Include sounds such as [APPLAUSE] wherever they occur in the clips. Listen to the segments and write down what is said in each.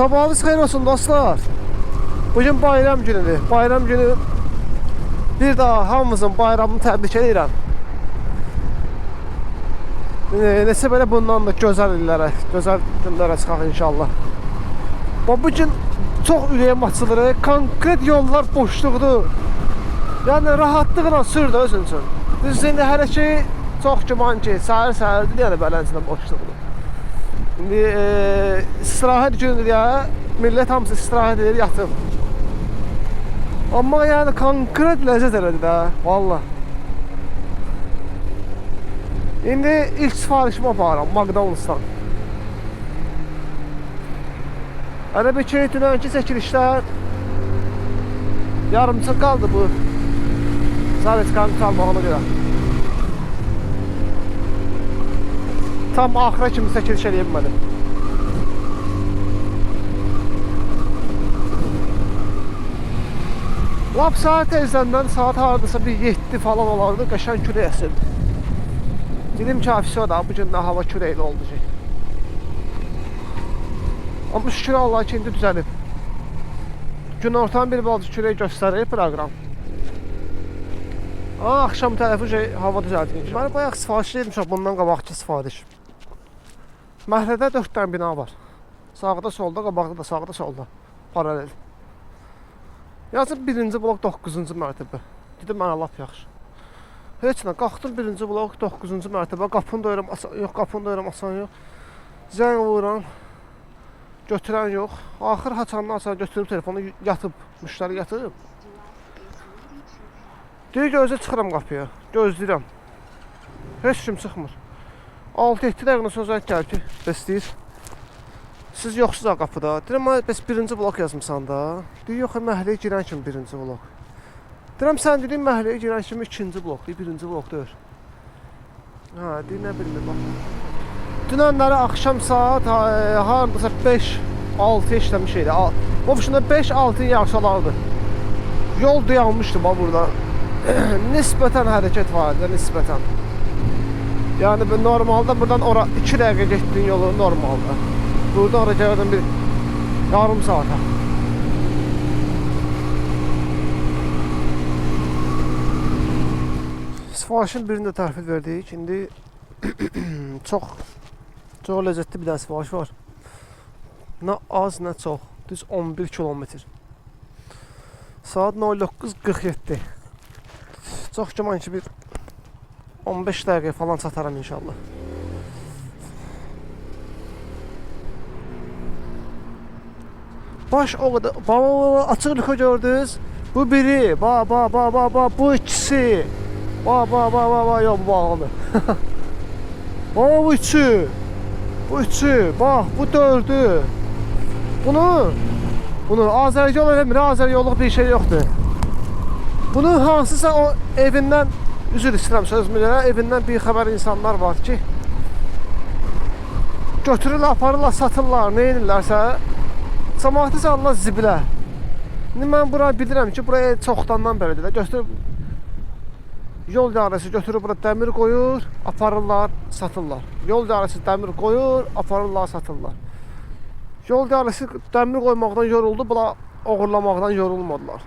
Sabahınız xeyir olsun dostlar. Bugün bayram günüdür. Bayram günü bir daha hamımızın bayramını təbrik edirəm. Neçə belə bundan da gözəl illərə, gözəl günlərə çıxaq inşallah. Bax bu gün çox ürəyim açılır. Konkret yollar boşluqdur. Yəni rahatlıqla sür də özün üçün. Düz indi hələ ki çox güman ki, səhər-səhərdir yəni belənçində boşluqdur. İndi e, istirahət günüdür ya. Millət hamısı istirahət edir, yatır. Amma yəni konkret ləzzət elədi də, valla. İndi ilk sifarişimi aparıram McDonald'sdan. Hələ bir ki, dünənki çəkilişlər yarımçıq qaldı bu Zavetkanın çalmağına görə. Tam axıra kimi çəkiliş eləyə bilmədim. Lap saat tezdən saat hardasa bir 7 falan olardı, qəşəng külək əsirdi. Dedim ki, afisi da, bu gün də hava küləkli olacaq. Amma şükür Allah ki, indi düzəlib. Gün ortan bir balaca külək göstərir proqram. Aa, axşam tərəfi şey, hava düzəldi. Mən bayaq sifariş etmişəm bundan qabaqki sifariş. Məhəllədə 4 dənə bina var. Sağda, solda, qabaqda da, sağda, solda. Paralel. Yazıb birinci blok 9-cu mərtəbə. Dedim mənə lap yaxşı. Heç nə, qalxdım birinci blok 9-cu mərtəbə. Qapını döyürəm, asan, yox, qapını döyürəm, asan yox. Zəng vururam. Götürən yox. Axır haçandan asan götürüb telefonu yatıb, müştəri yatıb. Deyir gözə çıxıram qapıya. Gözləyirəm. Heç kim çıxmır. 6-7 dəqiqə sonra zəng gəlir ki, bəs deyir. Siz yoxsuz ha qapıda. Deyirəm, "Ay, bəs birinci blok yazmısan da." Deyir, "Yox, məhəlləyə girən kimi birinci blok." Deyirəm, "Sən dedin məhəlləyə girən kimi ikinci blok, deyir, birinci blok deyil." Ha, deyir, nə bilim bax. Dünənləri axşam saat e, hardasa 5 6 işləmiş idi. Bu başında 5 6 yaxşılardı. Yol dayanmışdı bax burada. [CLEARS THROAT] nisbətən hərəkət var idi, nisbətən. Yəni bu normalda buradan ora 2 dəqiqə getdiyin yolu normalda. Burada ora gəldən bir yarım saata. Sifarişin birində tərəfi verdik. İndi [CLEARS THROAT] çox çox ləzzətli bir dənə sifariş var. Nə az, nə çox. Düz 11 kilometr. Saat 09:47. Çox güman ki bir 15 dəqiqə falan çataram inşallah. Baş o kadar. Baba baba açık lüko gördünüz. Bu biri. Ba ba ba ba ba bu ikisi. Ba ba ba ba ba yok bu bağlı. [LAUGHS] Baba bu üçü. Bu üçü. Bak bu dördü. Bunu bunu Azər yol eləmir. Yolluq bir şey yoxdur. Bunu hansısa o evindən üzr istəyirəm sözümü görə evindən bir xəbər insanlar var ki götürürlər, aparırlar, satırlar, nə edirlərsə Cəmaatı salırlar zibilə. İndi mən bura bilirəm ki, buraya çoxdandan bəridir də. Götürüb yol idarəsi götürüb bura dəmir qoyur, aparırlar, satırlar. Yol idarəsi dəmir qoyur, aparırlar, satırlar. Yol idarəsi dəmir qoymaqdan yoruldu, bula oğurlamaqdan yorulmadılar.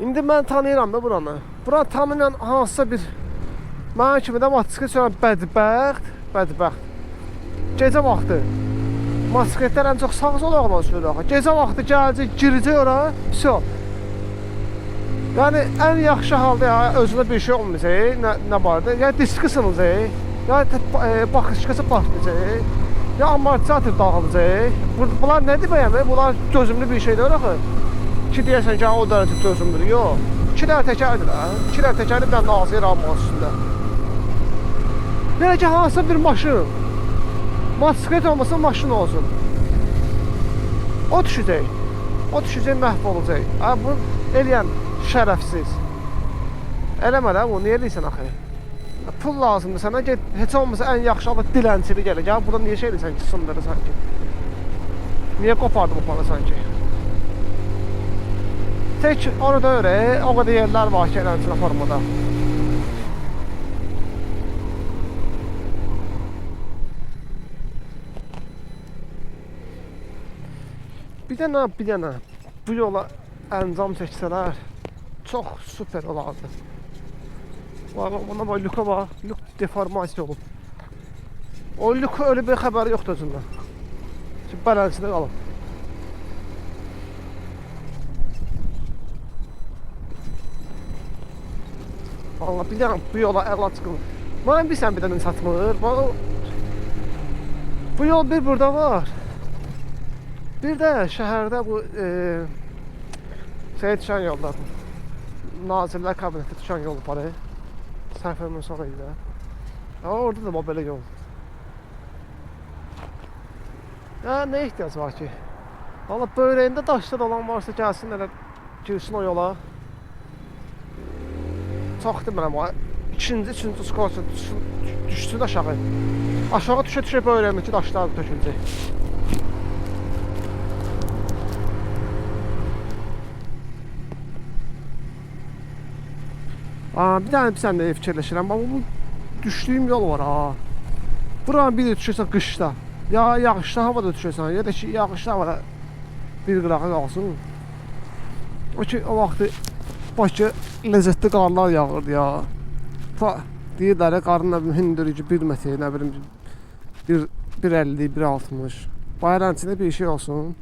İndi mən tanıyıram da buranı. Bura tamamilə hansısa bir mənim kimi də maçıqı sürən bədbəxt, bədbəxt. Gecə vaxtı motosikletlər ən çox sağ sol ayaqla sürür axı. Gecə vaxtı gələcək, girəcək ora, vəsə. Yəni ən yaxşı halda ya özünə bir şey olmayacaq, nə, nə barədə? Ya diski sınacaq, ya e, baxışqası partlayacaq, ya amortizator dağılacaq. Bu, bunlar nədir bəyəm? Bunlar gözümlü bir şeydir axı. Ki deyəsən ki, o dərəcə gözümlüdür. Yox. İki dənə təkərdir ha. İki dənə təkərdir, bir ağzı ramın üstündə. Belə ki, hansısa bir maşın Motosiklet olmasa maşın olsun. O düşəcək. O düşəcək, məhv olacaq. Ha, bu eləyən şərəfsiz. Eləmə də bu, niyə eləyirsən axı? Pul lazımdır sənə, get, heç olmasa ən yaxşı alıb dilənçili gəlir. Gəl burada niyə şey eləyirsən ki, sındırırsan ki? Niyə qopardı bu para sanki? Tek orada öyle, o kadar yerler var ki, eləncə formada. Bir dənə, bir dənə bu yola əncam çəksələr çox super olardı. Bax, ona bax, lüka bax, lük deformasiya olub. O lük öyle bir xəbəri yoxdur özündən. Şimdi bələnsində qalıb. Bir dənə bu yola əla çıxılır. Mənə bilsən bir dənə satmır. Bax, bu yol bir burada var. Bir də şəhərdə bu e, şey düşən yolda. Nazirlər Kabineti düşən yol var. Səhvəmə sonra idi. Ha, orada da bax belə yol. Ya nə ehtiyac var ki? Valla böreğində daşda olan varsa gəlsin elə girsin o yola. Çox demirəm o ikinci, üçüncü skorsa düşsün, aşağı. Aşağı düşə düşə böreğindəki daşlar töküləcək. Aa, bir tane bir sen de fikirleşirəm. Ama bu düştüğüm yol var ha. Buranın bir de düşürsən qışda. Ya yağışlı havada düşürsən ya da ki yağışlı havada bir qırağa qalsın. O ki o vaxtı Bakı ləzzətli qarlar yağırdı ya. Ta deyirlər qarın nə bilim hündürücü 1 metr, nə bilim 1 1.50, 1.60. Bayrağın içində bir şey olsun.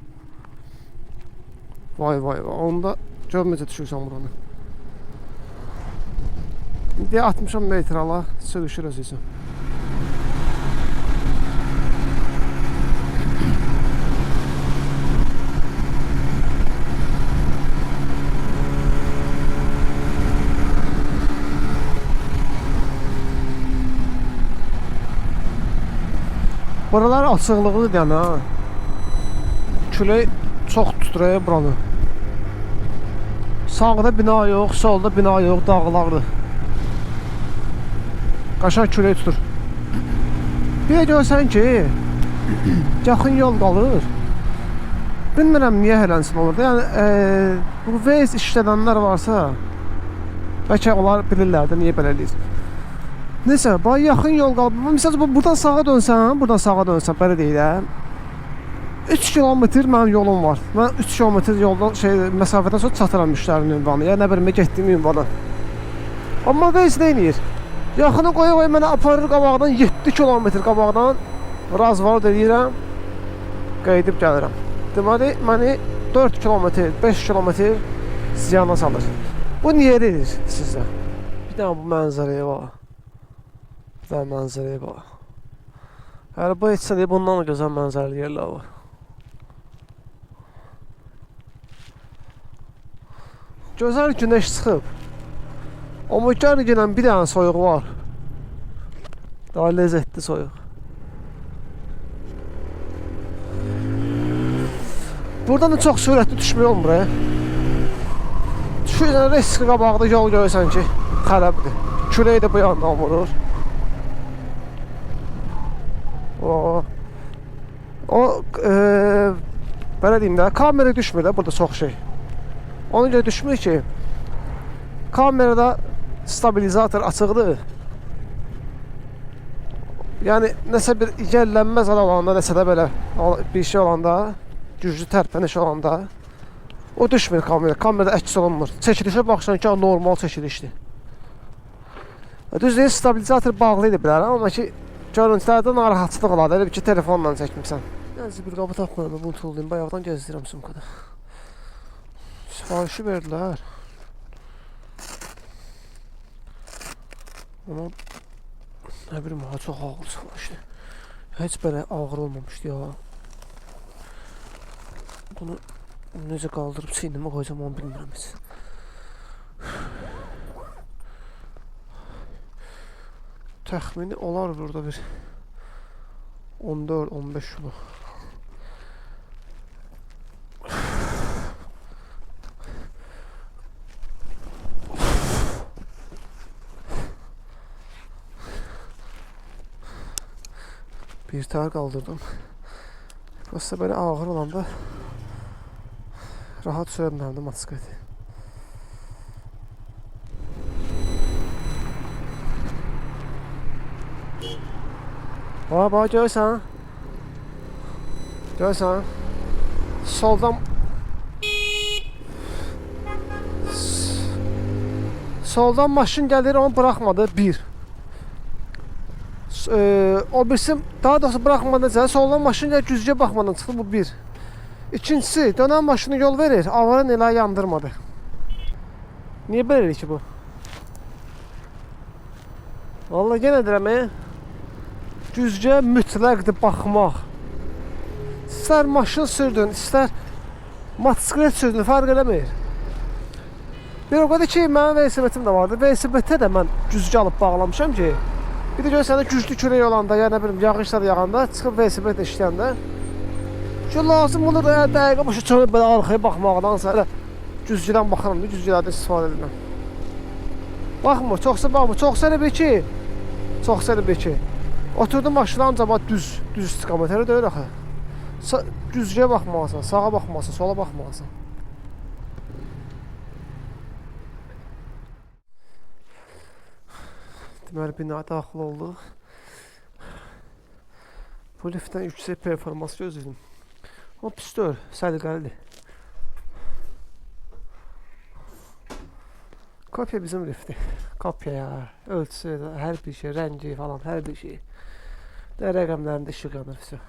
Vay vay vay. Onda gör necə düşürsən buranı. İndi 60 metr ala sığışır özüsən. Buralar açıqlıqlı yəni ha. Külək çox tutur buranı. Sağda bina yox, solda bina yox, dağlardır. Qaşan külək tutur. Bir də görsən ki, [COUGHS] yaxın yol qalır. Bilmirəm niyə helənsin olur. Yəni e, bu Waze işlədənlər varsa, bəlkə onlar bilirlər də niyə belə eləyir. Neyse, bax yaxın yol qalıb. Məsələn, bu buradan sağa dönsən, buradan sağa dönsən, belə deyirəm. 3 kilometr mənim yolum var. Mən 3 kilometr yoldan şey məsafədən sonra çatıram müştərinin ünvanına. Ya nə bilim getdiyim ünvana. Amma Waze nə edir? Yaxına qoya qoya mənə aparır qabaqdan 7 kilometr qabaqdan raz var deyirəm. Qayıdıb gəlirəm. Deməli məni 4 kilometr, 5 kilometr ziyana salır. Bu niyə edir sizdə? Bir dənə bu mənzərəyə bax. Mənzərəyə bax. Hələ bu etsə deyə bundan da gözəl mənzərəli yerlər var. Gözəl günəş çıxıb. Amma gələn bir dənə soyuq var. Daha ləzzətli soyuq. Buradan da çox sürətli düşmək olmur. He. Düşürsən risk qabaqda yol görürsən ki, xərabdır. Külək də bu yandan vurur. O o e, belə deyim də, kamera düşmür də burada çox şey. Ona görə düşmür ki, kamerada stabilizator açıqdır. Yəni nəsə bir yellənməz olanda, nəsə də belə bir şey olanda, güclü tərpəniş olanda o düşmür kamera. Kamerada əks olunmur. Çəkilişə baxsan ki, normal çəkilişdir. Düz deyil, stabilizator bağlı idi bilər, amma ki görüntülərdə narahatçılıq olar. Elə bir ki, telefonla çəkmisən. Nəzə bir qabı tapmıram, bunu tullayım. Bayaqdan gəzdirirəm sumkada. Sifarişi verdilər. Amma nə bilim, ha, çox ağır sifarişdir. Heç belə ağır olmamışdı ya. Bunu necə qaldırıb çiynimə qoyacam onu bilmirəm heç. Təxmini olar burada bir 14-15 kilo. Bir tər qaldırdım. Prosta belə ağır olanda rahat sürə bilmirəm Bax, bax görsən? Görsən? Soldan Soldan maşın gəlir, onu buraxmadı. 1. E, o birisi daha doğrusu buraxmadan necə? Soldan maşın gəlir, güzgüyə baxmadan çıxdı. Bu 1. İkincisi, dönən maşını yol verir, avaran elə yandırmadı. Niyə belə ki bu? Vallahi yenə deyirəm, güzgüyə mütləqdir baxmaq. İstər maşın sürdün, istər motosiklet sürdün, fərq eləmir. Bir o qədər ki, mənim velosipetim də vardı. Velosipeddə də mən güzgü alıb bağlamışam ki, bir də görsən də güclü külək olanda, ya nə bilim, yağışlar yağanda çıxıb velosipedlə işləyəndə ki, lazım olur da dəqiqə başa çönüb belə arxaya baxmaqdansa elə güzgüdən baxıram da, güzgülərdən istifadə edirəm. Baxmır, çoxsa baxmır, çoxsa elə bil ki, çoxsa elə bil ki, oturdum maşına ancaq bax düz, düz istiqamətə deyil axı. Sa güzgüyə baxmalısan, sağa baxmalısan, sola baxmalısan. Deməli bina daxil olduq. Bu liftdən yüksək performans gözlədim. O pis deyil, səliqəlidir. Kopya bizim lifti. Kopya ya, ölçüsü, hər bir şey, rəngi falan, hər bir şey. Də rəqəmlərində işıq yanır, все.